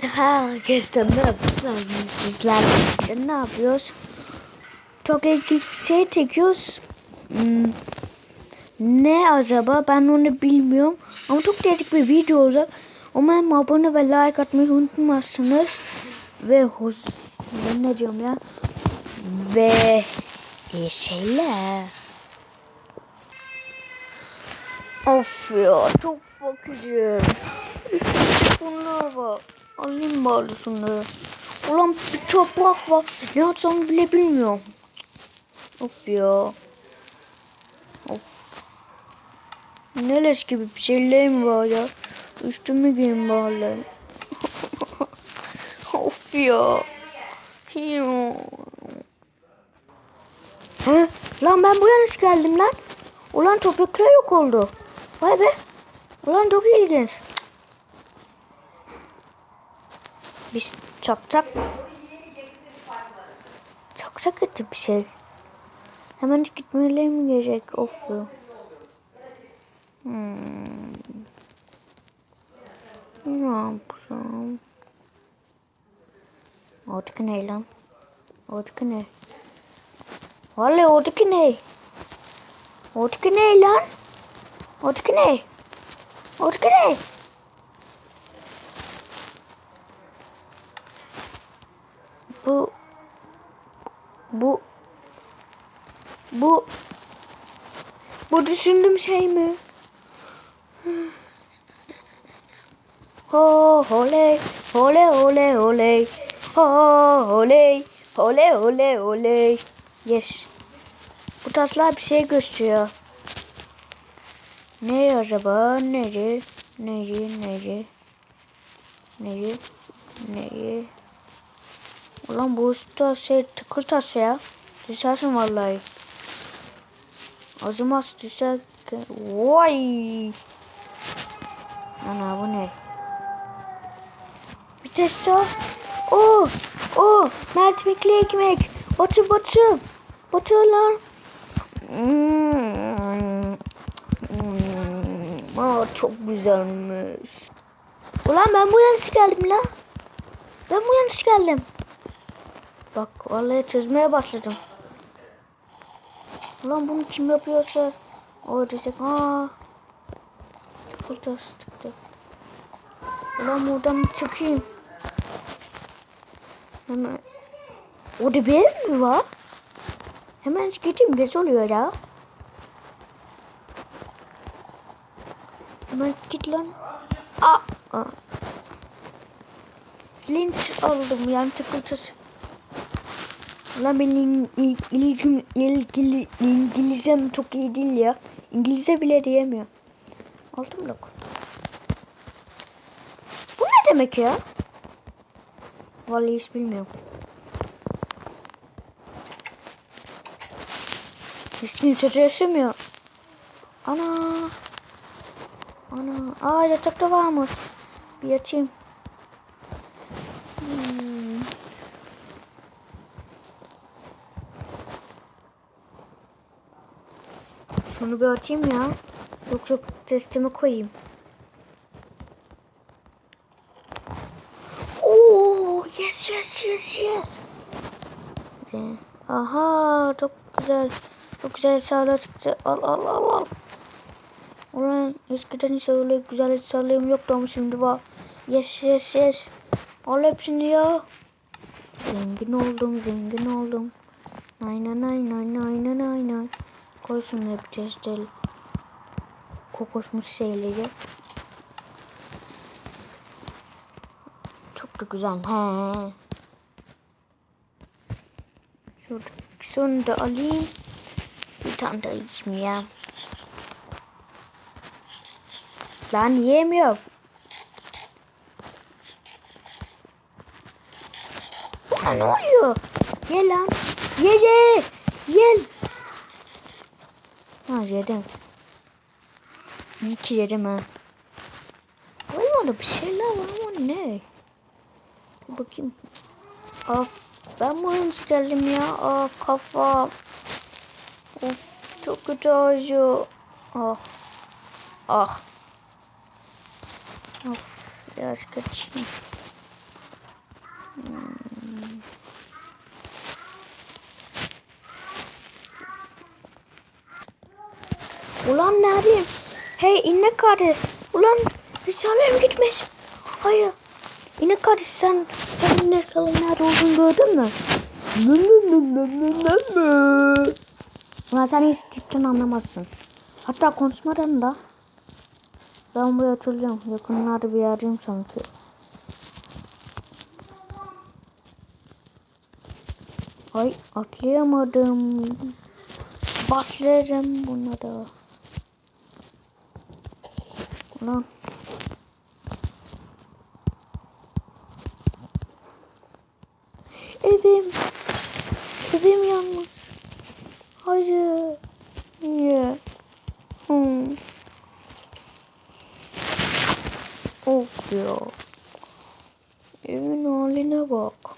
Herkese merhaba sizler birlikte ne yapıyoruz? Çok ilginç bir şey çekiyoruz. Hmm, Ne acaba ben onu bilmiyorum. Ama çok değişik bir video olacak. Umarım abone ve like atmayı unutmazsınız. Ve hoş... Ben ne diyorum ya? Ve iyi şeyler. Of ya çok fakirim. Üstümde bunlar var. Alayım bari şunları. Ulan bir toprak var. Ne yapacağımı bile bilmiyorum. Of ya. Of. Ne leş gibi bir şeylerim var ya. Üstümü giyeyim bari. of ya. He? Lan ben bu yanlış geldim lan. Ulan topraklar yok oldu. Vay be. Ulan çok ilginç. Biz çak çak. Çok çok kötü bir şey. Hemen gitmelerim gerek. Of. Hmm. Ne yapacağım? Oradaki ne lan? Oradaki ne? Vallahi oradaki ne? Oradaki ne lan? Oradaki ne? Oradaki ne? Bu bu bu bu düşündüğüm şey mi? Ho oley oley oley oley ho oley oley oley oley yes. Bu taşlar bir şey gösteriyor. Ne acaba? Neri neri neri neri neri Ulan bu usta şey tıkır taş ya. Düşersin vallahi. Acımaz düşer. Vay. Ana bu ne? Bir test daha. Oh. Oh. Mercimekli ekmek. Batı batı. Batı lan. Hmm. Hmm. Aa, çok güzelmiş. Ulan ben bu yanlış geldim la. Ben bu yanlış geldim. Bak vallahi çözmeye başladım. Ulan bunu kim yapıyorsa o diyecek aa Çikolata çıktı. Ulan buradan bir çıkayım. Hemen Orada bir ev mi var? Hemen gideyim geç oluyor ya. Hemen git lan. Aa, aa. Linç aldım yani tıkıltısı. Ulan benim il, ilgim, ilgili, İngilizcem çok iyi değil ya. İngilizce bile diyemiyor. Altın blok. Bu ne demek ya? Vallahi hiç bilmiyorum. Hiç kimse yaşamıyor. Ana. Ana. Aa yatakta varmış. Bir yatayım. Hmm. Şunu bir atayım ya. Yoksa testimi koyayım. Oo, yes yes yes yes. Aha çok güzel. Çok güzel sağlar çıktı. Al al al al. Ulan eskiden hiç öyle güzel sağlığım yoktu ama şimdi var. Yes yes yes. Al hepsini ya. Zengin oldum zengin oldum. Nay nay nay nay nay nay nay nay. Koy şunları bir testeli. Kokosmuş şeyleri. Çok da güzel. He. Şurada şunu da alayım. Bir tane da içmeyeyim. Lan yiyemiyorum. Ne oluyor? Ye lan. Ye ye. Ye. Ha yedim. İyi yedim ha. Olmadı bir şeyler var ama ne? Dur bakayım. Of ben bu henüz geldim ya. Ah kafam. Of çok kötü acıyor. Ah. Ah. Of biraz kaçayım. Hmm. Ulan neredeyim? Hey inek kardeş. Ulan Risalem gitmiş. Hayır. İnek kardeş sen sen inek salın nerede olduğunu gördün mü? Mü mü mü mü mü mü mü. Ulan sen hiç anlamazsın. Hatta konuşmadan da ben buraya oturacağım. Yakınlarda bir yerdeyim sanki. Ay atlayamadım. Baslarım buna da. Ulan. Evim. Evim yanmış. Hayır. Niye? Hmm. Of ya. Evin haline bak.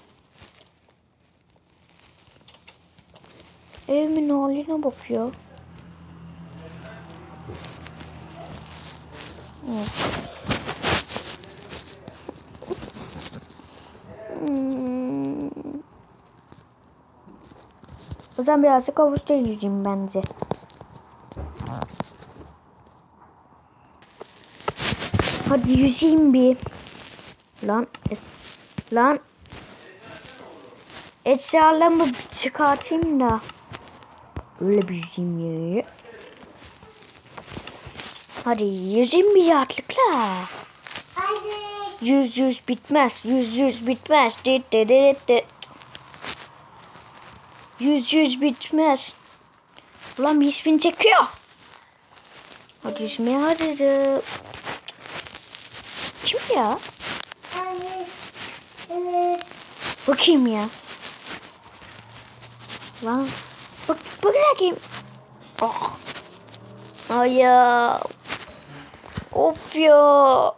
Evimin haline bak ya. Hmm. O zaman birazcık havuzda yüzeyim bence. Hadi yüzeyim bir. Lan. Lan. Eşyalarımı çıkartayım da. Öyle bir yüzeyim ya. Hadi yüzeyim bir rahatlıkla. Hadi. Yüz yüz bitmez. Yüz yüz bitmez. Dit dit dit dit. Yüz yüz bitmez. Ulan bir ismini çekiyor. Hadi yüzmeye hazırım. Kim ya? Hadi. Bakayım ya. Lan. Bak, bak bakayım. Oh. Ay ya. Of ya.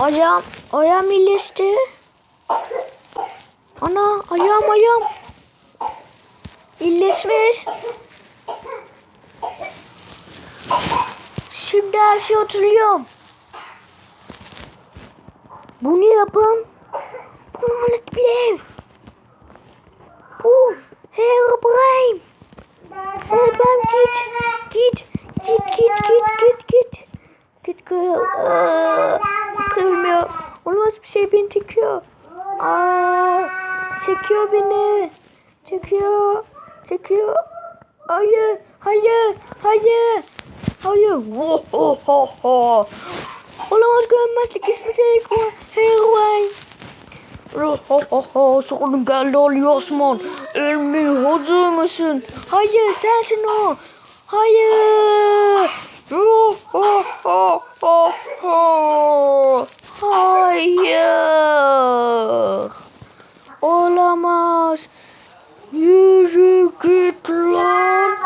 Ayağım, ayağım iyileşti. Ana, ayağım, ayağım. İyileşmiş. Şimdi her şey hatırlıyorum. Bunu yapan bu lanet bir ev. Bu Herobrine. Herobrine git. Git. Git git git git git. Git kır. Aa, kırmıyor. Olmaz bir şey beni çekiyor. Aa, çekiyor beni. Çekiyor. Çekiyor. Hayır. Hayır. Hayır. Hayır. Oh, oh, oh, oh. Olamaz görünmezlik ismi şey Herobrine. Oh, oh, oh, oh. Sorun geldi Ali Osman. Ölmeye hazır mısın? Hayır sensin o. Hayır. Oh, oh, oh, oh, oh. Hayır. Olamaz. Yürü git lan.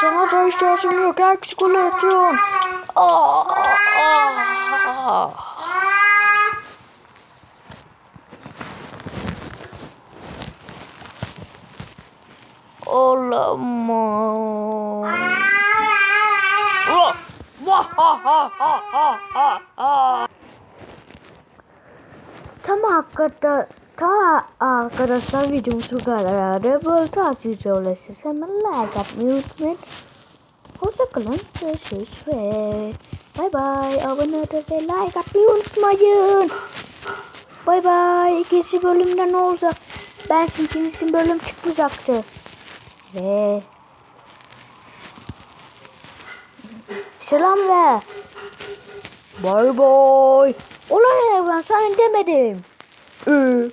Sana da ihtiyacım yok. Herkes gol atıyorsun. Aa, aa. Olamaz. Vah, ha, ha, ha, ha, ha, ha. Tamam hakikaten ta arkadaşlar videomuz bu kadar. Böyle tatil ulaşırsa hemen like atmayı unutmayın. Hoşçakalın. Görüşürüz ve bay bay. Abone ve like atmayı unutmayın. Bay bay. İkinci bölümde ne olacak? Ben ikinci bölüm çıkmayacaktı. Ve selam ver. Bay bay. Ulan ben sana demedim. Ee.